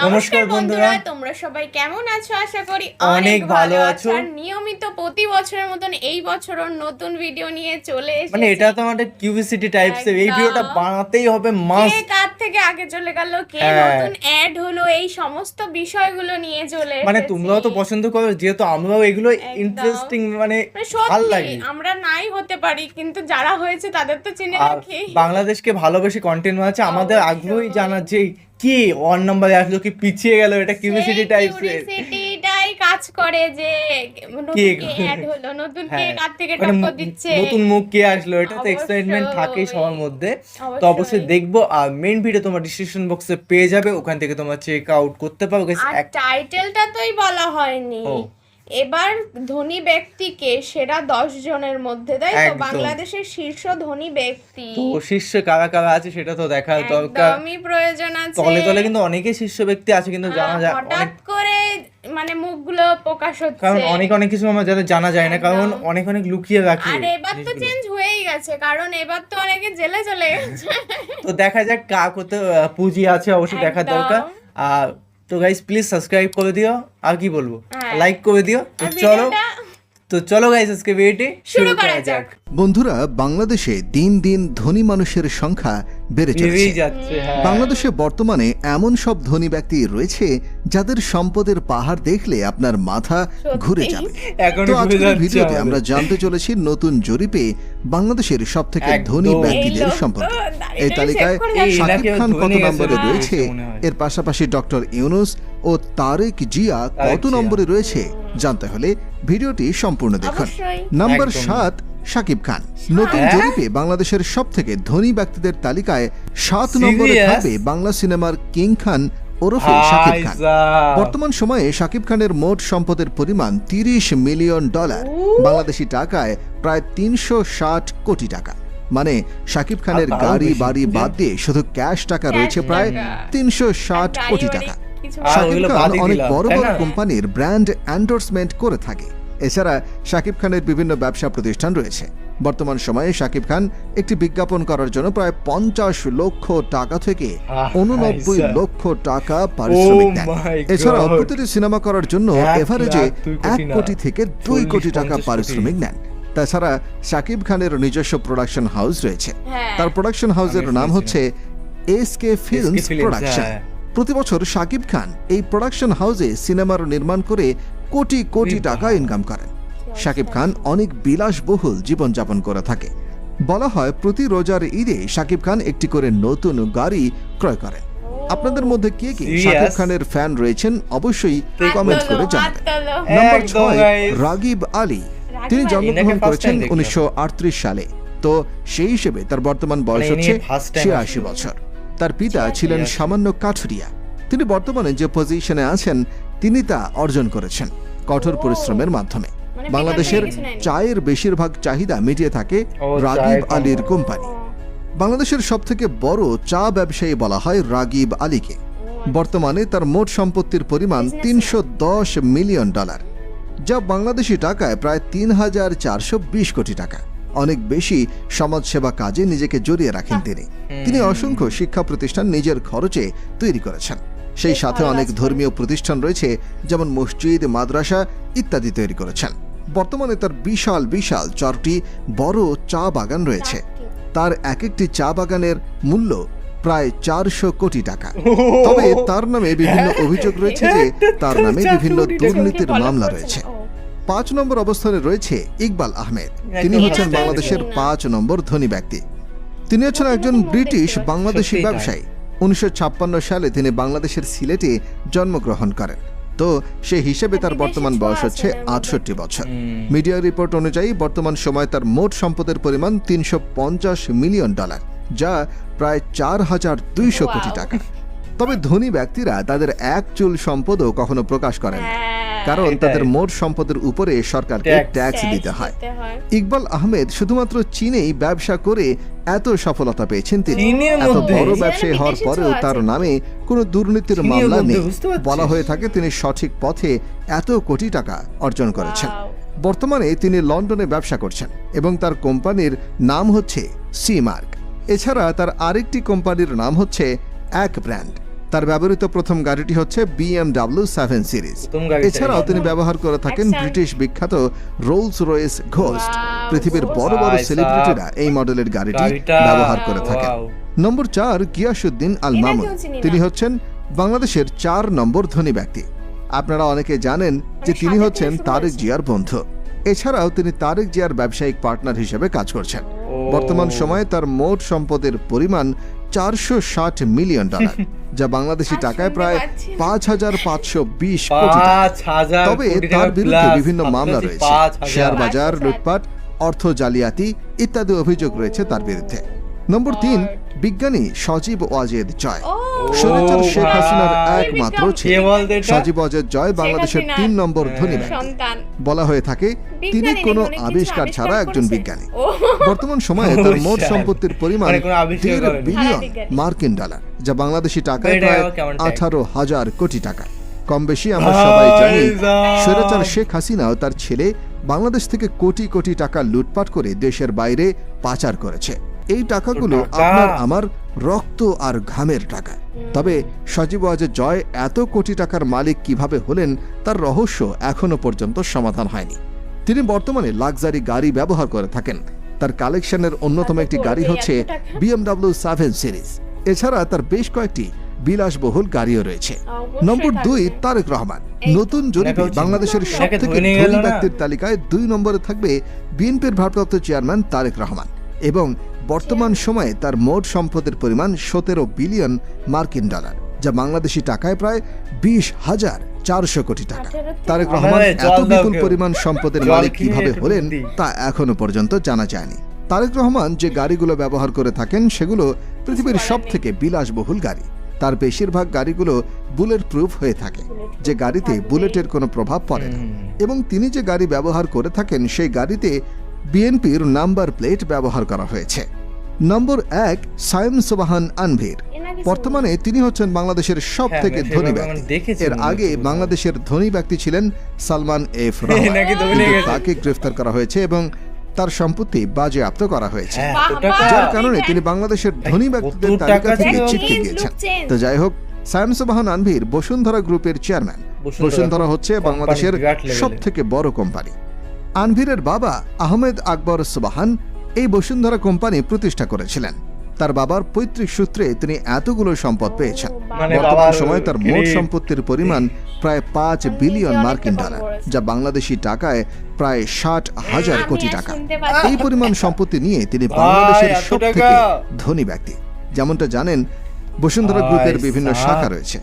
নমস্কার বন্ধুরা। তোমরা সবাই কেমন আছো? আশা করি অনেক ভালো আছো। আর নিয়মিত প্রতি বছরের মতন এই বছরও নতুন ভিডিও নিয়ে চলে এসেছি। মানে এটা তো আমাদের কিউরিসিটি টাইপস এই ভিডিওটা বানাতেই হবে কে কার থেকে আগে চলে গেল? কে হ্যাঁ। নতুন অ্যাড হলো? এই সমস্ত বিষয়গুলো নিয়ে চলে মানে তোমরাও তো পছন্দ করো যেহেতু আমরাও এগুলো ইন্টারেস্টিং মানে মানে ভালো লাগে। আমরা নাই হতে পারি কিন্তু যারা হয়েছে তাদের তো চিনে রাখি। বাংলাদেশকে ভালোবেসে কন্টেন্ট বানাচ্ছে আমাদের। আগ্রহই জানার যে কি? ওয়ান নাম্বারে আসলো কি? পিছিয়ে গেল এটা কিউরিসিটি টাইপস কিউরিসিটিটাই কাজ করে যে নতুন কে? অ্যাড হলো নতুন কে হ্যাঁ। কার থেকে মানে টক্কর দিচ্ছে? নতুন মুখ কে আসলো? এটা তো। এক্সাইটমেন্ট থাকেই সবার মধ্যে। তো অবশ্যই। দেখব। আর মেন ভিডিও তোমার ডিসক্রিপশন বক্সে পেয়ে যাবে। ওখান থেকে তোমরা চেক আউট করতে পারো। গাইস আর টাইটেলটা তোই বলা হয়নি। এবার ধনী ব্যক্তিকে সেরা দশ জনের মধ্যে তাই তো? একদম। বাংলাদেশের শীর্ষ ধনী ব্যক্তি। তো শীর্ষে কারা কারা আছে সেটা তো দেখার দরকার। একদমই প্রয়োজন আছে। তলে তলে কিন্তু অনেকেই শীর্ষ ব্যক্তি আছে কিন্তু জানা যায় হঠাৎ অনেক করে মানে মুখগুলো প্রকাশ হচ্ছে। কারণ অনেক অনেক কিছু আমার যাদের জানা যায় না কারণ অনেক অনেক লুকিয়ে রাখি আর এবার তো চেঞ্জ হয়েই গেছে কারণ এবার তো অনেকে জেলে চলে গেছে। তো দেখা যাক কার করতে পুঁজি আছে অবশ্যই দেখার একদম। দরকার। আর তো গাইস প্লিজ সাবস্ক্রাইব করে দিও। আর কি বলব? হ্যাঁ। লাইক করে দিও। তো চলো। তো চলো গাইস আজকে ভিডিওটি শুরু করা যাক। বন্ধুরা বাংলাদেশে দিন দিন ধনী মানুষের সংখ্যা বেড়ে চলেছে। হ্যাঁ। বাংলাদেশে বর্তমানে এমন সব ধনী ব্যক্তি রয়েছে যাদের সম্পদের পাহাড় দেখলে আপনার মাথা ঘুরে যাবে। তো আজকের ভিডিওতে আমরা জানতে চলেছি নতুন জরিপে বাংলাদেশের সব থেকে ধনী ব্যক্তিদের সম্পর্কে। এই তালিকায় শাকিব খান কত নম্বরে রয়েছে? এর পাশাপাশি ডক্টর ইউনুস ও তারেক জিয়া কত নম্বরে রয়েছে? জানতে হলে ভিডিওটি সম্পূর্ণ দেখুন। নাম্বার সাত শাকিব খান। নতুন হ্যাঁ? জরিপে বাংলাদেশের সব থেকে ধনী ব্যক্তিদের তালিকায় সাত নম্বরে থাকবে বাংলা সিনেমার কিং খান ওরফে শাকিব খান। বর্তমান সময়ে শাকিব খানের মোট সম্পদের পরিমাণ তিরিশ মিলিয়ন ডলার। বাংলাদেশি টাকায় প্রায় তিনশো ষাট কোটি টাকা। মানে শাকিব খানের গাড়ি বাড়ি বাদ দিয়ে শুধু ক্যাশ টাকা রয়েছে প্রায় তিনশো ষাট কোটি টাকা। শাকিব খান অনেক বড় বড় কোম্পানির ব্র্যান্ড এন্ডোর্সমেন্ট করে থাকে। এছাড়া শাকিব খানের বিভিন্ন ব্যবসা প্রতিষ্ঠান রয়েছে। বর্তমান সময়ে শাকিব খান একটি বিজ্ঞাপন করার জন্য প্রায় পঞ্চাশ লক্ষ টাকা থেকে উননব্বই লক্ষ টাকা পারিশ্রমিক দেন। Oh এছাড়াও প্রতিটি সিনেমা করার জন্য এভারেজে এক কোটি থেকে দুই কোটি টাকা পারিশ্রমিক নেন। তাছাড়া শাকিব খানের নিজস্ব প্রোডাকশন হাউস রয়েছে। হ্যাঁ। তার প্রোডাকশন হাউসের নাম হচ্ছে এস কে ফিল্মস প্রোডাকশন হ্যাঁ। প্রতি বছর শাকিব খান এই প্রোডাকশন হাউসে সিনেমার নির্মাণ করে কোটি কোটি টাকা ইনকাম করেন। শাকিব খান অনেক বিলাসবহুল জীবনযাপন করে থাকে। বলা হয় প্রতি রোজার ঈদে শাকিব খান একটি করে নতুন গাড়ি ক্রয় করেন। আপনাদের মধ্যে কে কে? শাকিব খানের ফ্যান রয়েছেন অবশ্যই কমেন্ট করে জানাবেন। নাম্বার ছয় রাগিব আলী। তিনি জন্মগ্রহণ করেছেন। উনিশশো সালে। তো সেই হিসেবে তার বর্তমান বয়স মানে হচ্ছে ছিয়াশি বছর। তার পিতা ছিলেন সামান্য কাঠুরিয়া। তিনি বর্তমানে যে পজিশনে আছেন তিনি তা অর্জন করেছেন কঠোর পরিশ্রমের মাধ্যমে। মানে বাংলাদেশের। চায়ের বেশিরভাগ চাহিদা মিটিয়ে থাকে রাগিব আলীর কোম্পানি। কোম্পানি বাংলাদেশের সবথেকে বড় চা ব্যবসায়ী বলা হয় রাগিব আলীকে। বর্তমানে তার মোট সম্পত্তির পরিমাণ তিনশো দশ মিলিয়ন ডলার যা বাংলাদেশি টাকায় প্রায় তিন হাজার চারশো বিশ কোটি টাকা। অনেক বেশি সমাজসেবা কাজে নিজেকে জড়িয়ে রাখেন তিনি। তিনি অসংখ্য শিক্ষা প্রতিষ্ঠান নিজের খরচে তৈরি করেছেন। সেই সাথে অনেক ধর্মীয় প্রতিষ্ঠান রয়েছে যেমন মসজিদ মাদ্রাসা ইত্যাদি তৈরি করেছেন। বর্তমানে তার বিশাল বিশাল চারটি বড় চা বাগান রয়েছে। তার এক একটি চা বাগানের মূল্য প্রায় চারশো কোটি টাকা। তবে তার নামে বিভিন্ন অভিযোগ রয়েছে যে তার নামে বিভিন্ন দুর্নীতির মামলা রয়েছে। পাঁচ নম্বর অবস্থানে রয়েছে ইকবাল আহমেদ। তিনি হচ্ছেন বাংলাদেশের পাঁচ নম্বর ধনী ব্যক্তি। তিনি হচ্ছেন একজন ব্রিটিশ বাংলাদেশি ব্যবসায়ী। উনিশশো ছাপ্পান্ন সালে তিনি বাংলাদেশের সিলেটে জন্মগ্রহণ করেন। তো সে হিসেবে তার বর্তমান বয়স হচ্ছে। আটষট্টি বছর। মিডিয়া রিপোর্ট অনুযায়ী বর্তমান সময়ে তার মোট সম্পদের পরিমাণ তিনশো পঞ্চাশ মিলিয়ন ডলার যা প্রায় চার হাজার দুইশো কোটি টাকা। তবে ধনী ব্যক্তিরা তাদের এক চুল সম্পদও কখনো প্রকাশ করেন হ্যাঁ, কারণ তাদের মোট সম্পদের উপরে সরকারকে ট্যাক্স ট্যাক্স দিতে হয়। ইকবাল আহমেদ শুধুমাত্র চীনেই ব্যবসা করে এত সফলতা পেয়েছেন তিনি। এত বড় ব্যবসায়ী হওয়ার পরেও তার নামে কোনো দুর্নীতির মামলা নেই। বলা হয়ে থাকে তিনি সঠিক পথে এত কোটি টাকা অর্জন করেছেন। বর্তমানে তিনি লন্ডনে ব্যবসা করছেন এবং তার কোম্পানির নাম হচ্ছে সি মার্ক এছাড়া তার আরেকটি কোম্পানির নাম হচ্ছে এক ব্র্যান্ড। তার ব্যবহৃত প্রথম গাড়িটি হচ্ছে বিএমডাব্লিউ সেভেন সিরিজ এছাড়াও তিনি ব্যবহার করে থাকেন। ব্রিটিশ বিখ্যাত রোলস রয়েস ঘোস্ট পৃথিবীর বড় বড় সেলিব্রিটিরা এই মডেলের গাড়িটি ব্যবহার করে থাকেন। নম্বর চার গিয়াসুদ্দিন আল মামুন তিনি হচ্ছেন বাংলাদেশের চার নম্বর ধনী ব্যক্তি। আপনারা অনেকে জানেন যে মানে তিনি হচ্ছেন তারেক জিয়ার বন্ধু। এছাড়াও তিনি তারেক জিয়ার ব্যবসায়িক পার্টনার হিসেবে কাজ করছেন। বর্তমান সময়ে তার মোট সম্পদের পরিমাণ চারশো ষাট মিলিয়ন ডলার। যা বাংলাদেশি টাকায় প্রায় পাঁচ হাজার পাঁচশো বিশ কোটি তবে তার বিরুদ্ধে বিভিন্ন মামলা রয়েছে। শেয়ার বাজার লুটপাট অর্থ জালিয়াতি ইত্যাদি অভিযোগ রয়েছে তার বিরুদ্ধে। নম্বর তিন বিজ্ঞানী সজীব ওয়াজেদ জয়। স্বৈরাচার শেখ হাসিনার একমাত্র ছেলে। সজীব ওয়াজেদ জয় বাংলাদেশের তিন নম্বর ধনী। ব্যক্তি। বলা হয়ে থাকে তিনি কোনো আবিষ্কার ছাড়া একজন বিজ্ঞানী। বর্তমান সময়ে তার মোট সম্পত্তির পরিমাণ মানে দেড় বিলিয়ন মার্কিন ডলার। যা বাংলাদেশি টাকায় প্রায় আঠারো হাজার কোটি টাকা। কম বেশি আমরা সবাই জানি। স্বৈরাচার শেখ হাসিনাও তার ছেলে বাংলাদেশ থেকে কোটি কোটি টাকা লুটপাট করে দেশের বাইরে পাচার করেছে। এই টাকাগুলো আপনার আমার রক্ত আর ঘামের টাকা। তবে সজীব ওয়াজেদ জয় এত কোটি টাকার মালিক কীভাবে হলেন তার রহস্য এখনও পর্যন্ত সমাধান হয়নি। তিনি বর্তমানে লাক্সারি গাড়ি ব্যবহার করে থাকেন। তার কালেকশনের অন্যতম একটি গাড়ি হচ্ছে? BMW seven series. এছাড়া তার বেশ কয়েকটি বিলাসবহুল গাড়িও রয়েছে। নম্বর দুই তারেক রহমান। নতুন জরিপে বাংলাদেশের ওনাকে সব থেকে ধরে নিয়ে গেল ধনী ব্যক্তির তালিকায় দুই নম্বরে থাকবে বিএনপির ভারপ্রাপ্ত চেয়ারম্যান তারেক রহমান এবং বর্তমান সময়ে তার মোট সম্পদের পরিমাণ সতেরো বিলিয়ন মার্কিন ডলার যা বাংলাদেশি টাকায় প্রায় বিশ হাজার চারশো কোটি টাকা। তারেক রহমান এত বিপুল পরিমাণ সম্পদের মালিক কীভাবে হলেন তা এখনও পর্যন্ত জানা যায়নি। তারেক রহমান যে গাড়িগুলো ব্যবহার করে থাকেন সেগুলো পৃথিবীর সব থেকে বিলাসবহুল গাড়ি। তার বেশিরভাগ গাড়িগুলো বুলেট প্রুফ হয়ে থাকে যে গাড়িতে বুলেটের কোনো প্রভাব পড়ে না। এবং তিনি যে গাড়ি ব্যবহার করে থাকেন সেই গাড়িতে বিএনপির নাম্বার প্লেট ব্যবহার করা হয়েছে। নম্বর এক সায়েম সোবাহান আনভির। বর্তমানে তিনি হচ্ছেন বাংলাদেশের সব হ্যাঁ, থেকে ধনী ব্যক্তি। মানে এর আগে বাংলাদেশের ধনী ব্যক্তি ছিলেন সালমান এফ। তাকে গ্রেফতার করা হয়েছে এবং তার সম্পত্তি বাজেয়াপ্ত করা হয়েছে। হ্যাঁ। যার কারণে তিনি বাংলাদেশের ধনী ব্যক্তিদের তালিকা থেকে? ছিটকে গিয়েছেন তো যাই হোক সায়েম আনভীর বসুন্ধরা গ্রুপের চেয়ারম্যান। বসুন্ধরা হচ্ছে বাংলাদেশের সব থেকে বড় কোম্পানি আনভিরের বাবা আহমেদ আকবর সুবাহান এই বসুন্ধরা কোম্পানি প্রতিষ্ঠা করেছিলেন। তার বাবার পৈতৃক সূত্রে তিনি এতগুলো সম্পদ পেয়েছেন। মানে বর্তমান সময়ে তার মোট সম্পত্তির পরিমাণ প্রায় পাঁচ বিলিয়ন মার্কিন ডলার যা বাংলাদেশি টাকায় প্রায় ষাট হাজার কোটি টাকা। এই পরিমাণ সম্পত্তি নিয়ে তিনি বাংলাদেশের সব থেকে ধনী ব্যক্তি। যেমনটা জানেন বসুন্ধরা গ্রুপের বিভিন্ন শাখা রয়েছে।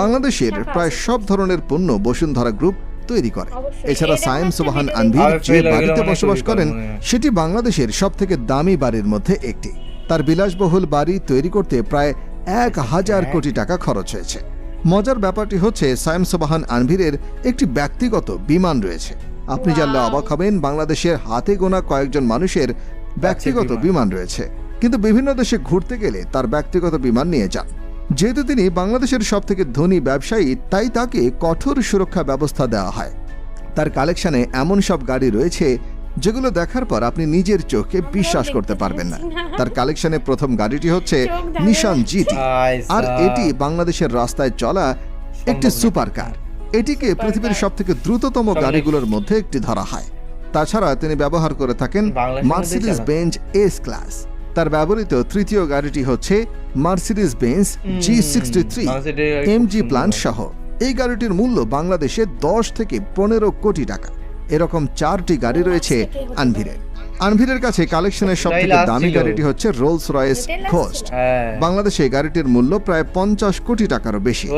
বাংলাদেশের প্রায় সব ধরনের পণ্য বসুন্ধরা গ্রুপ তৈরি করে। এছাড়া সায়েম সোবাহান আর যে বাড়িতে বসবাস করেন করে। সেটি বাংলাদেশের সব থেকে দামি বাড়ির মধ্যে একটি। তার বিলাসবহুল বাড়ি তৈরি করতে প্রায় এক হাজার কোটি টাকা খরচ হয়েছে। মজার ব্যাপারটি হচ্ছে সায়েম সোবাহান আনভিরের একটি ব্যক্তিগত বিমান রয়েছে। আপনি জানলে অবাক হবেন বাংলাদেশের হাতে গোনা কয়েকজন মানুষের ব্যক্তিগত বিমান। বিমান রয়েছে। কিন্তু বিভিন্ন দেশে ঘুরতে গেলে তার ব্যক্তিগত বিমান নিয়ে যান। যেহেতু তিনি বাংলাদেশের সব থেকে ধনী ব্যবসায়ী তাই তাকে কঠোর সুরক্ষা ব্যবস্থা দেওয়া হয়। তার কালেকশনে এমন সব গাড়ি রয়েছে যেগুলো দেখার পর আপনি নিজের চোখে বিশ্বাস করতে পারবেন না। তার কালেকশনে প্রথম গাড়িটি হচ্ছে নিশান জিটি। আর এটি বাংলাদেশের রাস্তায় চলা একটি সুপার কার এটিকে পৃথিবীর সব থেকে দ্রুততম গাড়িগুলোর মধ্যে একটি ধরা হয়। তাছাড়া তিনি ব্যবহার করে থাকেন মার্সিডিজ বেঞ্চ এস ক্লাস তার ব্যবহৃত তৃতীয় গাড়িটি হচ্ছে Mercedes Benz G sixty three খুব এমজি প্লান্ট সহ। এই গাড়িটির মূল্য বাংলাদেশে দশ থেকে পনেরো কোটি টাকা। এরকম চারটি গাড়ি রয়েছে থেকেই আনভিরের আনভিরের কাছে কালেকশনের সব থেকে দামি গাড়িটি হচ্ছে রোলস রয়েস ঘোস্ট হ্যাঁ। বাংলাদেশে এই গাড়িটির মূল্য প্রায় পঞ্চাশ কোটি টাকারও বেশি।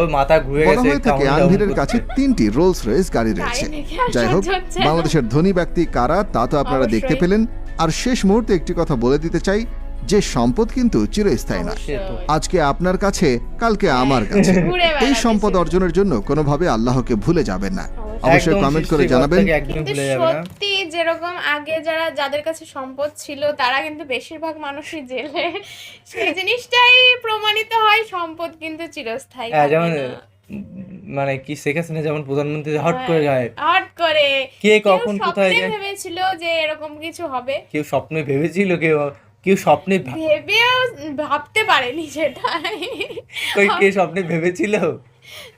বলা হয়ে থাকে আনভিরের কাছে তিনটি রোলস রয়েস গাড়ি রয়েছে। যাই হোক। বাংলাদেশের ধনী ব্যক্তি কারা তা তো আপনারা দেখতে পেলেন। আর শেষ মুহূর্তে একটি কথা বলে দিতে চাই যে সম্পদ কিন্তু চিরস্থায়ী নয় আজকে আপনার কাছে কালকে আমার কাছে। এই সম্পদ অর্জনের জন্য কোনোভাবে আল্লাহকে ভুলে যাবেন না। অবশ্যই কমেন্ট করে জানাবেন। একদম কিন্তু ভুলে যাবে না। সত্যি যেরকম আগে যারা যাদের কাছে সম্পদ ছিল তারা কিন্তু বেশিরভাগ মানুষই জেলে। সেই জিনিসটাই প্রমাণিত হয় সম্পদ কিন্তু চিরস্থায়ী হ্যাঁ যেমন মানে কি শেখ হাসিনা যেমন প্রধানমন্ত্রী হট করে যায়। হট করে। কে কখন কোথায় যায়? ভেবেছিল যে এরকম কিছু হবে। কেউ স্বপ্নে ভেবেছিল কেউ কেউ স্বপ্নে ভেবেও ভাবতে পারেনি সেটা কই কে স্বপ্নে ভেবেছিল?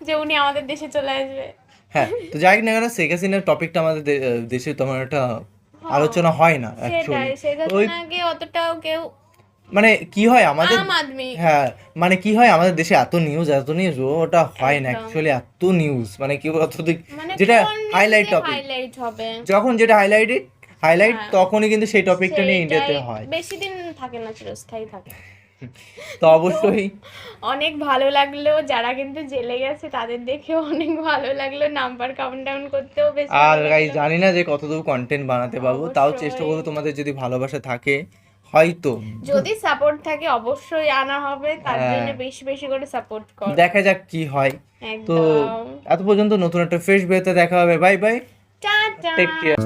যে উনি আমাদের দেশে চলে আসবে। হ্যাঁ তো যাই হোক না কেন শেখ হাসিনার টপিকটা আমাদের দেশে তোমার একটা আলোচনা হয় না অ্যাকচুয়ালি ওই অতটাও কেউ মানে কি হয় আমাদের হ্যাঁ মানে কি হয় আমাদের দেশে এত নিউজ এত নিউজ ওটা হয় না অ্যাকচুয়ালি এত নিউজ মানে কি অত দিক- মানে যেটা হাইলাইট টপিক যখন যেটা হাইলাইটেড হাইলাইট হ্যাঁ। তখনই কিন্তু সেই টপিকটা নিয়ে ইন্ডিয়াতে হয়। বেশি দিন থাকে না চিরস্থায়ী থাকে। তো অবশ্যই। অনেক ভালো লাগল যারা কিন্তু জেলে গেছে তাদের দেখেও অনেক ভালো লাগল নাম্বার কাউন্ট ডাউন করতেও বেশ আর গাই জানি না যে কতদূর কন্টেন্ট বানাতে পারব তাও চেষ্টা করব তোমাদের যদি ভালোবাসা থাকে হয়তো। যদি সাপোর্ট থাকে অবশ্যই আনা হবে তার হ্যাঁ। জন্য বেশি বেশি করে সাপোর্ট কর। দেখা যাক কি হয়। তো এত পর্যন্ত নতুন একটা ফ্রেশ বেতে দেখা হবে। Bye bye tata. Take care